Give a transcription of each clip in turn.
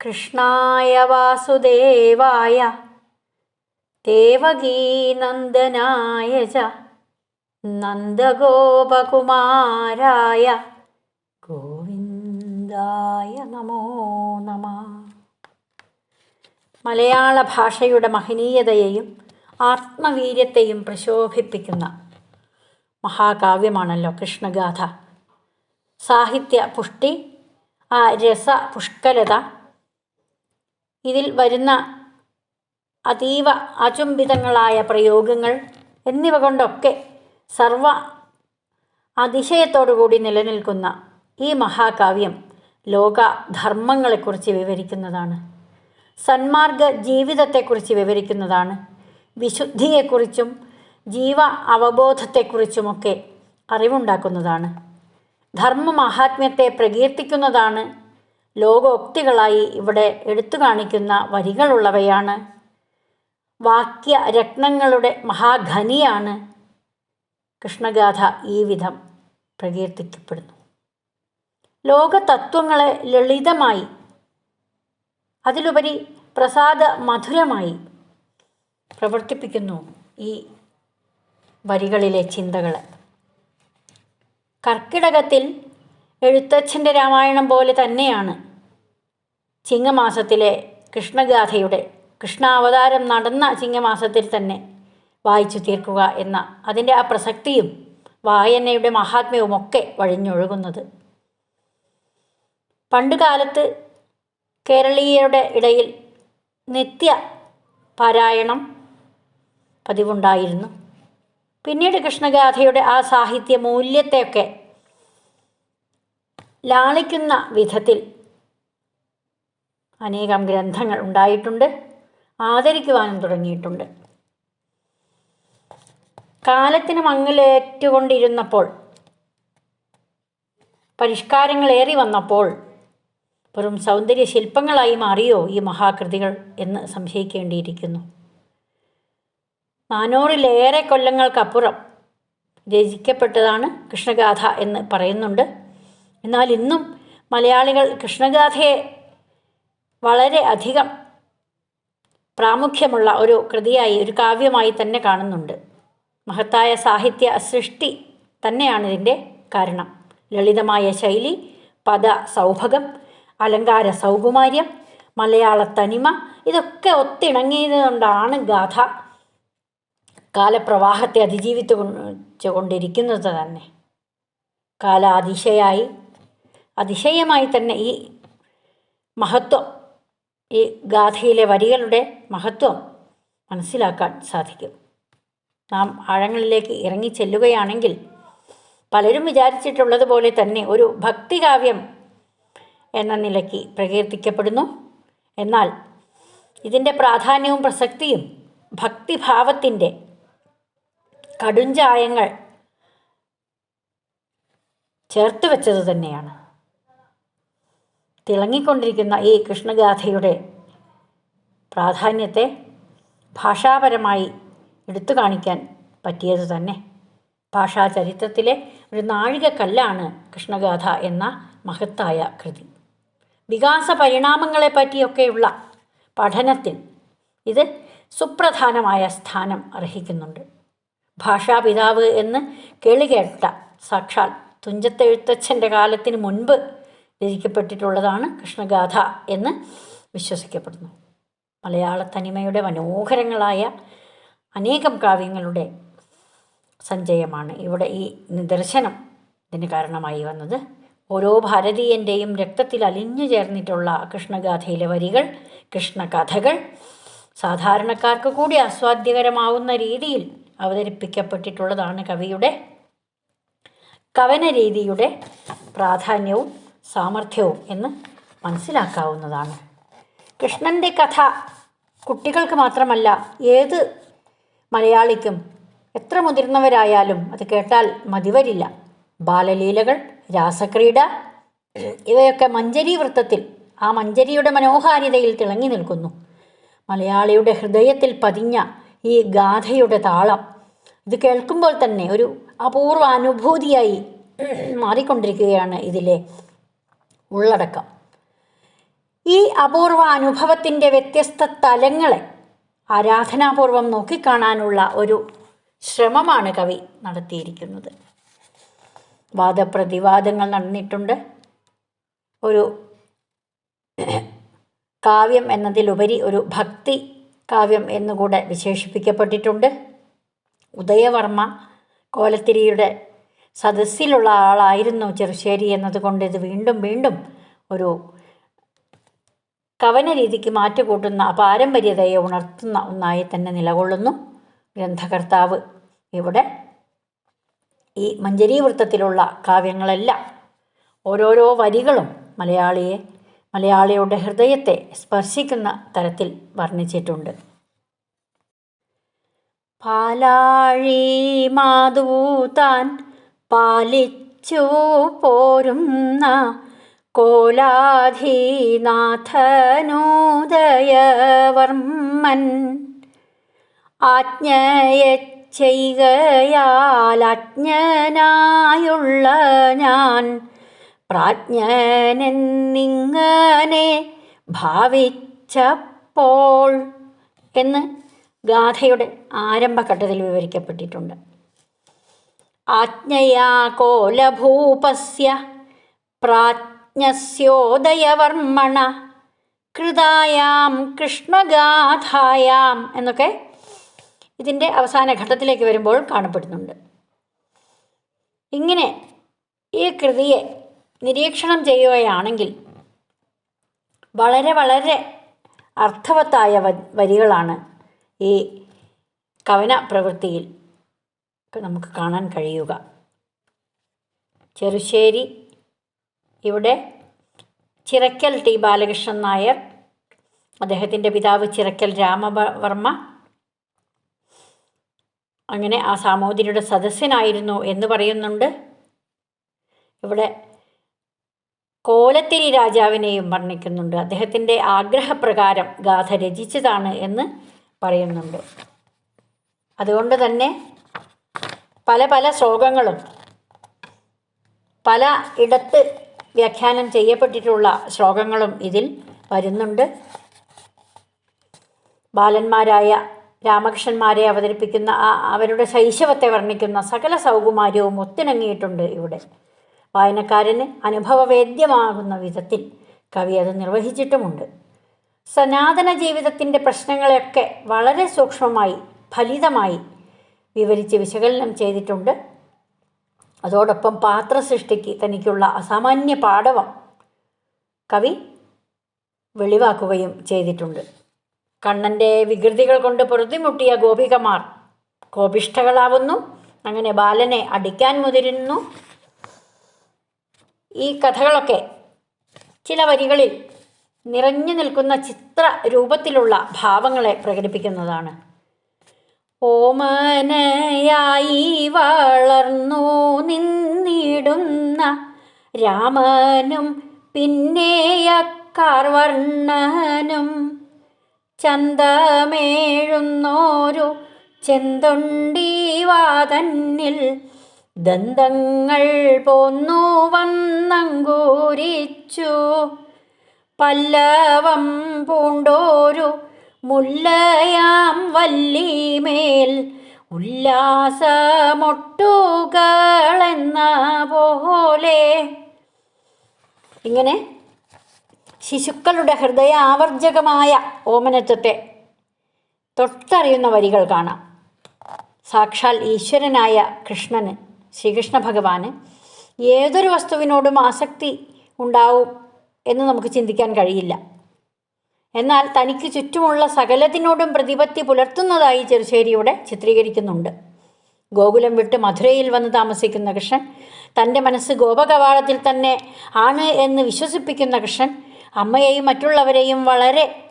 കൃഷ്ണായ വാസുദേവായ ദേവകീനന്ദനായ ച നന്ദഗോപകുമാരായ ഗോവിന്ദായ നമോ നമ. മലയാള ഭാഷയുടെ മഹനീയതയെയും ആത്മവീര്യത്തെയും പ്രശോഭിപ്പിക്കുന്ന മഹാകാവ്യമാണല്ലോ കൃഷ്ണഗാഥ. സാഹിത്യ പുഷ്ടി ആ രസ പുഷ്കലത ഇതിൽ വരുന്ന അതീവ അചുംബിതങ്ങളായ പ്രയോഗങ്ങൾ എന്നിവ കൊണ്ടൊക്കെ സർവ അതിശയത്തോടുകൂടി നിലനിൽക്കുന്ന ഈ മഹാകാവ്യം ലോക ധർമ്മങ്ങളെക്കുറിച്ച് വിവരിക്കുന്നതാണ്. സന്മാർഗ ജീവിതത്തെക്കുറിച്ച് വിവരിക്കുന്നതാണ്. വിശുദ്ധിയെക്കുറിച്ചും ജീവ അവബോധത്തെക്കുറിച്ചുമൊക്കെ അറിവുണ്ടാക്കുന്നതാണ്. ധർമ്മ മഹാത്മ്യത്തെ പ്രകീർത്തിക്കുന്നതാണ് ലോകോക്തികളായി ഇവിടെ എടുത്തു കാണിക്കുന്ന വരികളുള്ളവയാണ്. വാക്യ രത്നങ്ങളുടെ മഹാഖനിയാണ് കൃഷ്ണഗാഥ ഈ വിധം പ്രകീർത്തിക്കപ്പെടുന്നു. ലോകതത്വങ്ങളെ ലളിതമായി അതിലുപരി പ്രസാദ മധുരമായി പ്രവർത്തിപ്പിക്കുന്നു ഈ വരികളിലെ ചിന്തകൾ. കർക്കിടകത്തിൽ എഴുത്തച്ഛന്റെ രാമായണം പോലെ തന്നെയാണ്. ചിങ്ങമാസത്തിലെ കൃഷ്ണഗാഥയുടെ കൃഷ്ണാവതാരം നടന്ന ചിങ്ങമാസത്തിൽ തന്നെ വായിച്ചു തീർക്കുക എന്ന അതിന്റെ ആ പ്രസക്തിയും വായനയുടെ മഹാത്മ്യവുമൊക്കെ വഴിഞ്ഞൊഴുകുന്നത്. പണ്ടുകാലത്ത് കേരളീയരുടെ ഇടയിൽ നിത്യ പാരായണം പതിവുണ്ടായിരുന്നു. പിന്നീട് കൃഷ്ണഗാഥയുടെ ആ സാഹിത്യ മൂല്യത്തെയൊക്കെ ലാളിക്കുന്ന വിധത്തിൽ അനേകം ഗ്രന്ഥങ്ങൾ ഉണ്ടായിട്ടുണ്ട്. ആദരിക്കുവാനും തുടങ്ങിയിട്ടുണ്ട്. കാലത്തിന് മങ്ങലേറ്റുകൊണ്ടിരുന്നപ്പോൾ പരിഷ്കാരങ്ങളേറി വന്നപ്പോൾ വെറും സൗന്ദര്യ ശില്പങ്ങളായി മാറിയോ ഈ മഹാകൃതികൾ എന്ന് സംശയിക്കേണ്ടിയിരിക്കുന്നു. നാനൂറിലേറെ കൊല്ലങ്ങൾക്കപ്പുറം രചിക്കപ്പെട്ടതാണ് കൃഷ്ണഗാഥ എന്ന് പറയുന്നുണ്ട്. എന്നാൽ ഇന്നും മലയാളികൾ കൃഷ്ണഗാഥയെ വളരെ അധികം പ്രാമുഖ്യമുള്ള ഒരു കൃതിയായി ഒരു കാവ്യമായി തന്നെ കാണുന്നുണ്ട്. മഹത്തായ സാഹിത്യ സൃഷ്ടി തന്നെയാണ് ഇതിന്റെ കാരണം. ലളിതമായ ശൈലി പദ സൗഭകം അലങ്കാര സൗകുമാര്യം മലയാള തനിമ ഇതൊക്കെ ഒത്തിണങ്ങിയതുകൊണ്ടാണ് ഗാഥ കാലപ്രവാഹത്തെ അതിജീവിച്ചു കൊണ്ടിരിക്കുന്നത് തന്നെ. കാലാതിശയായി അതിശയമായി തന്നെ ഈ മഹത്വം ഈ ഗാഥയിലെ വരികളുടെ മഹത്വം മനസ്സിലാക്കാൻ സാധിക്കും. നാം ആഴങ്ങളിലേക്ക് ഇറങ്ങി ചെല്ലുകയാണെങ്കിൽ പലരും വിചാരിച്ചിട്ടുള്ളതുപോലെ തന്നെ ഒരു ഭക്തികാവ്യം എന്ന നിലയ്ക്ക് പ്രകീർത്തിക്കപ്പെടുന്നു. എന്നാൽ ഇതിന്റെ പ്രാധാന്യവും പ്രസക്തിയും ഭക്തിഭാവത്തിന്റെ കടുഞ്ചായങ്ങൾ ചേർത്ത് വെച്ചത് തന്നെയാണ്. തിളങ്ങിക്കൊണ്ടിരിക്കുന്ന ഈ കൃഷ്ണഗാഥയുടെ പ്രാധാന്യത്തെ ഭാഷാപരമായി എടുത്തു കാണിക്കാൻ പറ്റിയത് തന്നെ. ഭാഷാചരിത്രത്തിലെ ഒരു നാഴികക്കല്ലാണ് കൃഷ്ണഗാഥ എന്ന മഹത്തായ കൃതി. വികാസ പരിണാമങ്ങളെ പറ്റിയൊക്കെയുള്ള പഠനത്തിൽ ഇത് സുപ്രധാനമായ സ്ഥാനം അർഹിക്കുന്നുണ്ട്. ഭാഷാപിതാവ് എന്ന് കേളികേട്ട സാക്ഷാൽ തുഞ്ചത്തെഴുത്തച്ഛന്റെ കാലത്തിന് മുൻപ് രചിക്കപ്പെട്ടിട്ടുള്ളതാണ് കൃഷ്ണഗാഥ എന്ന് വിശ്വസിക്കപ്പെടുന്നു. മലയാള തനിമയുടെ മനോഹരങ്ങളായ അനേകം കാവ്യങ്ങളുടെ സഞ്ചയമാണ് ഇവിടെ ഈ നിദർശനം ഇതിന് കാരണമായി വന്നത്. ഓരോ ഭാരതീയന്റെയും രക്തത്തിൽ അലിഞ്ഞു ചേർന്നിട്ടുള്ള കൃഷ്ണഗാഥയിലെ വരികൾ കൃഷ്ണകഥകൾ സാധാരണക്കാർക്ക് കൂടി ആസ്വാദ്യകരമാവുന്ന രീതിയിൽ അവതരിപ്പിക്കപ്പെട്ടിട്ടുള്ളതാണ് കവിയുടെ കവന രീതിയുടെ പ്രാധാന്യവും സാമർഥ്യവും എന്ന് മനസ്സിലാക്കാവുന്നതാണ്. കൃഷ്ണന്റെ കഥ കുട്ടികൾക്ക് മാത്രമല്ല ഏത് മലയാളിക്കും എത്ര മുതിർന്നവരായാലും അത് കേട്ടാൽ മതിവരില്ല. ബാലലീലകൾ രാസക്രീഡ ഇവയൊക്കെ മഞ്ചരി വൃത്തത്തിൽ ആ മഞ്ചരിയുടെ മനോഹാരിതയിൽ തിളങ്ങി നിൽക്കുന്നു. മലയാളിയുടെ ഹൃദയത്തിൽ പതിഞ്ഞ ഈ ഗാഥയുടെ താളം ഇത് കേൾക്കുമ്പോൾ തന്നെ ഒരു അപൂർവ അനുഭൂതിയായി മാറിക്കൊണ്ടിരിക്കുകയാണ് ഇതിലെ ഉള്ളടക്കം. ഈ അപൂർവ അനുഭവത്തിന്റെ വ്യത്യസ്ത തലങ്ങളെ ആരാധനാപൂർവം നോക്കിക്കാണാനുള്ള ഒരു ശ്രമമാണ് കവി നടത്തിയിരിക്കുന്നത്. വാദപ്രതിവാദങ്ങൾ നടന്നിട്ടുണ്ട്. ഒരു കാവ്യം എന്നതിലുപരി ഒരു ഭക്തി കാവ്യം എന്നുകൂടെ വിശേഷിപ്പിക്കപ്പെട്ടിട്ടുണ്ട്. ഉദയവർമ്മ കോലത്തിരിയുടെ സദസ്സിലുള്ള ആളായിരുന്നു ചെറുശ്ശേരി എന്നതുകൊണ്ട് ഇത് വീണ്ടും വീണ്ടും ഒരു കവന രീതിക്ക് മാറ്റുകൂട്ടുന്ന പാരമ്പര്യതയെ ഉണർത്തുന്ന ഒന്നായി തന്നെ നിലകൊള്ളുന്നു. ഗ്രന്ഥകർത്താവ് ഇവിടെ ഈ മഞ്ചരി വൃത്തത്തിലുള്ള കാവ്യങ്ങളെല്ലാം ഓരോരോ വരികളും മലയാളിയെ മലയാളിയുടെ ഹൃദയത്തെ സ്പർശിക്കുന്ന തരത്തിൽ വർണിച്ചിട്ടുണ്ട്. പാലാഴി മാതൂതാൻ പാലിച്ചു പോരുന്ന കോലാധീനാഥനോദയവർമ്മൻ. ആജ്ഞയെ അജ്ഞനായുള്ള ഞാൻ പ്രാജ്ഞനെന്നിങ്ങനെ ഭാവിച്ചപ്പോൾ എന്ന് ഗാഥയുടെ ആരംഭഘട്ടത്തിൽ വിവരിക്കപ്പെട്ടിട്ടുണ്ട്. ആജ്ഞയാ കോലഭൂപസ്യ പ്രാജ്ഞസ്യോദയവർമ്മണ. കൃതായാം കൃഷ്ണഗാഥായാം എന്നൊക്കെ ഇതിന്റെ അവസാന ഘട്ടത്തിലേക്ക് വരുമ്പോൾ കാണപ്പെടുന്നുണ്ട്. ഇങ്ങനെ ഈ കൃതിയെ നിരീക്ഷണം ചെയ്യുകയാണെങ്കിൽ വളരെ വളരെ അർത്ഥവത്തായ വരികളാണ് ഈ കവന പ്രവൃത്തിയിൽ നമുക്ക് കാണാൻ കഴിയുക. ചെറുശ്ശേരി ഇവിടെ ചിറക്കൽ ടി ബാലകൃഷ്ണൻ നായർ അദ്ദേഹത്തിന്റെ പിതാവ് ചിറക്കൽ രാമവർമ്മ അങ്ങനെ ആ സാമൂതിരിയുടെ സദസ്യനായിരുന്നു എന്ന് പറയുന്നുണ്ട്. ഇവിടെ കോലത്തിരി രാജാവിനെയും വർണിക്കുന്നുണ്ട്. അദ്ദേഹത്തിന്റെ ആഗ്രഹപ്രകാരം ഗാഥ രചിച്ചതാണ് എന്ന് പറയുന്നുണ്ട്. അതുകൊണ്ട് തന്നെ പല പല ശ്ലോകങ്ങളും പല ഇടത്ത് വ്യാഖ്യാനം ചെയ്യപ്പെട്ടിട്ടുള്ള ശ്ലോകങ്ങളും ഇതിൽ വരുന്നുണ്ട്. ബാലന്മാരായ രാമകൃഷ്ണന്മാരെ അവതരിപ്പിക്കുന്ന ആ അവരുടെ ശൈശവത്തെ വർണിക്കുന്ന സകല സൗകുമാര്യവും ഒത്തിണങ്ങിയിട്ടുണ്ട് ഇവിടെ. വായനക്കാരന് അനുഭവവേദ്യമാകുന്ന വിധത്തിൽ കവി അത് നിർവഹിച്ചിട്ടുമുണ്ട്. സനാതന ജീവിതത്തിന്റെ പ്രശ്നങ്ങളെയൊക്കെ വളരെ സൂക്ഷ്മമായി ഫലിതമായി വിവരിച്ച് വിശകലനം ചെയ്തിട്ടുണ്ട്. അതോടൊപ്പം പാത്രസൃഷ്ടിക്ക് തനിക്കുള്ള അസാമാന്യ പാടവം കവി വെളിവാക്കുകയും ചെയ്തിട്ടുണ്ട്. കണ്ണന്റെ വികൃതികൾ കൊണ്ട് പൊറുതിമുട്ടിയ ഗോപികമാർ കോപിഷ്ഠകളാവുന്നു. അങ്ങനെ ബാലനെ അടിക്കാൻ മുതിരുന്നു. ഈ കഥകളൊക്കെ ചില വരികളിൽ നിറഞ്ഞു നിൽക്കുന്ന ചിത്ര രൂപത്തിലുള്ള ഭാവങ്ങളെ പ്രകടിപ്പിക്കുന്നതാണ്. ഓമനയായി വളർന്നു നിന്നിടുന്ന രാമനും പിന്നെയക്കാർവർണനും ചന്തമേഴുന്നോരു ചെന്തൊണ്ടീവാതന്നിൽ ദന്തങ്ങൾ പോന്നു വന്നങ്കൂരിച്ചു. പല്ലവം പൂണ്ടോരു മുല്ലയാം വല്ലിമേൽ ഉല്ലാസമൊട്ടുകളെന്ന പോലെ. ഇങ്ങനെ ശിശുക്കളുടെ ഹൃദയ ആവർജകമായ ഓമനത്വത്തെ തൊട്ടറിയുന്ന വരികൾ കാണാം. സാക്ഷാൽ ഈശ്വരനായ കൃഷ്ണന് ശ്രീകൃഷ്ണ ഭഗവാന് ഏതൊരു വസ്തുവിനോടും ആസക്തി ഉണ്ടാവും എന്ന് നമുക്ക് ചിന്തിക്കാൻ കഴിയില്ല. എന്നാൽ തനിക്ക് ചുറ്റുമുള്ള സകലത്തിനോടും പ്രതിപത്തി പുലർത്തുന്നതായി ചെറുശ്ശേരിയുടെ ചിത്രീകരിക്കുന്നുണ്ട്. ഗോകുലം വിട്ട് മധുരയിൽ വന്ന് താമസിക്കുന്ന കൃഷ്ണൻ തന്റെ മനസ്സ് ഗോപകവാടത്തിൽ തന്നെ ആണ് എന്ന് വിശ്വസിപ്പിക്കുന്ന കൃഷ്ണൻ അമ്മയെയും മറ്റുള്ളവരെയും വളരെ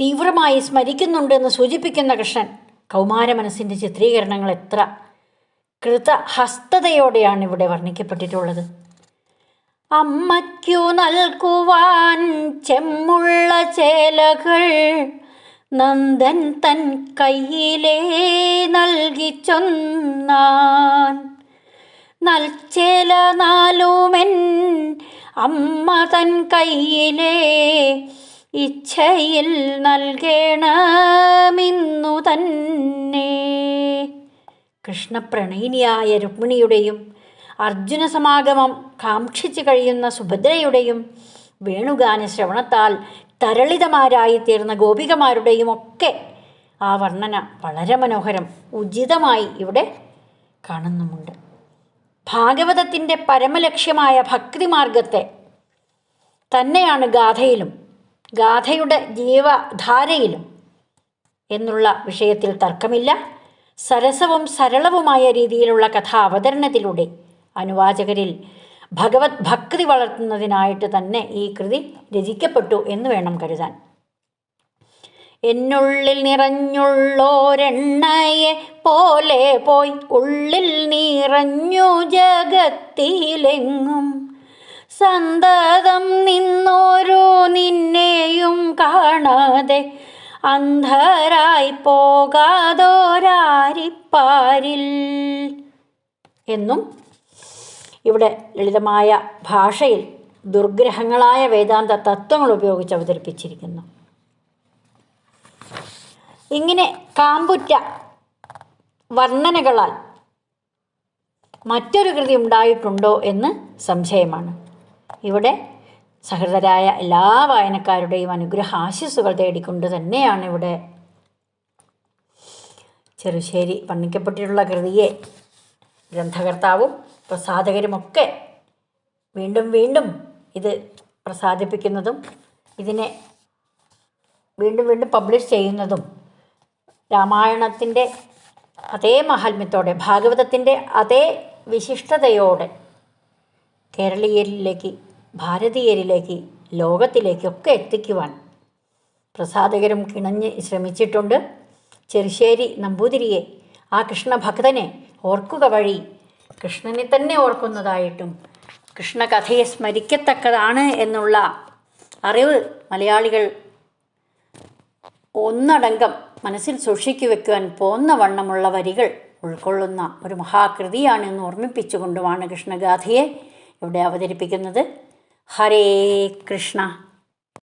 തീവ്രമായി സ്മരിക്കുന്നുണ്ട് എന്ന് സൂചിപ്പിക്കുന്ന കൃഷ്ണൻ കൗമാര മനസ്സിന്റെ ചിത്രീകരണങ്ങൾ എത്ര കൃതഹസ്തതയോടെയാണ് ഇവിടെ വർണിക്കപ്പെട്ടിട്ടുള്ളത്. അമ്മയ്ക്കു നൽകുവാൻ ചെമ്മുള്ള ചേലകൾ നന്ദൻ തൻ കയ്യിലേ നൽകി ചൊന്നാൻ. നൽച്ചേല നാലുമെൻ അമ്മ തൻ കയ്യിലേ ഇച്ഛയിൽ നൽകേണമിന്നു തന്നെ. കൃഷ്ണപ്രണയിനിയായ രുക്മിണിയുടെയും അർജുന സമാഗമം കാക്ഷിച്ചു കഴിയുന്ന സുഭദ്രയുടെയും വേണുഗാന ശ്രവണത്താൽ തരളിതമാരായി തീർന്ന ഗോപികമാരുടെയും ഒക്കെ ആ വർണന വളരെ മനോഹരം ഉചിതമായി ഇവിടെ കാണുന്നുമുണ്ട്. ഭാഗവതത്തിന്റെ പരമലക്ഷ്യമായ ഭക്തിമാർഗത്തെ തന്നെയാണ് ഗാഥയിലും ഗാഥയുടെ ജീവധാരയിലും എന്നുള്ള വിഷയത്തിൽ തർക്കമില്ല. സരസവും സരളവുമായ രീതിയിലുള്ള കഥാ അവതരണത്തിലൂടെ അനുവാചകരിൽ ഭഗവത് ഭക്തി വളർത്തുന്നതിനായിട്ട് തന്നെ ഈ കൃതി രചിക്കപ്പെട്ടു എന്ന് വേണം കരുതാൻ. എന്നുള്ളിൽ നിറഞ്ഞുള്ളോരെണ്ണയെ പോലെ പോയി ഉള്ളിൽ നിറഞ്ഞു ജഗത്തിലെങ്ങും. സന്തതം നിന്നോരോ നിന്നെയും കാണാതെ അന്ധരായി പോകാതോരാരിപ്പാരിൽ എന്നും ഇവിടെ ലളിതമായ ഭാഷയിൽ ദുർഗ്രഹങ്ങളായ വേദാന്ത തത്വങ്ങൾ ഉപയോഗിച്ച് അവതരിപ്പിച്ചിരിക്കുന്നു. ഇങ്ങനെ കാമ്പുറ്റ വർണനകളാൽ മറ്റൊരു കൃതി ഉണ്ടായിട്ടുണ്ടോ എന്ന് സംശയമാണ്. ഇവിടെ സഹൃദരായ എല്ലാ വായനക്കാരുടെയും അനുഗ്രഹ ആശസ്സുകൾ തേടിക്കൊണ്ട് തന്നെയാണ് ഇവിടെ ചെറുശ്ശേരി വർണിക്കപ്പെട്ടിട്ടുള്ള കൃതിയെ ഗ്രന്ഥകർത്താവും പ്രസാധകരുമൊക്കെ വീണ്ടും വീണ്ടും ഇത് പ്രസാദിപ്പിക്കുന്നതും ഇതിനെ വീണ്ടും വീണ്ടും പബ്ലിഷ് ചെയ്യുന്നതും രാമായണത്തിന്റെ അതേ മഹാത്മ്യത്തോടെ ഭാഗവതത്തിന്റെ അതേ വിശിഷ്ടതയോടെ കേരളീയരിലേക്ക് ഭാരതീയരിലേക്ക് ലോകത്തിലേക്കൊക്കെ എത്തിക്കുവാൻ പ്രസാധകരും കിണഞ്ഞ് ശ്രമിച്ചിട്ടുണ്ട്. ചെറുശ്ശേരി നമ്പൂതിരിയെ ആ കൃഷ്ണഭക്തനെ ഓർക്കുക വഴി കൃഷ്ണനെ തന്നെ ഓർക്കുന്നതായിട്ടും കൃഷ്ണകഥയെ സ്മരിക്കത്തക്കതാണ് എന്നുള്ള അറിവ് മലയാളികൾ ഒന്നടങ്കം മനസ്സിൽ സൂക്ഷിച്ചു വെക്കുവാൻ പോന്ന വണ്ണമുള്ള വരികൾ ഉൾക്കൊള്ളുന്ന ഒരു മഹാകൃതിയാണ് എന്ന് ഓർമ്മിപ്പിച്ചുകൊണ്ടുമാണ് കൃഷ്ണഗാഥയെ ഇവിടെ അവതരിപ്പിക്കുന്നത്. ഹരേ കൃഷ്ണ.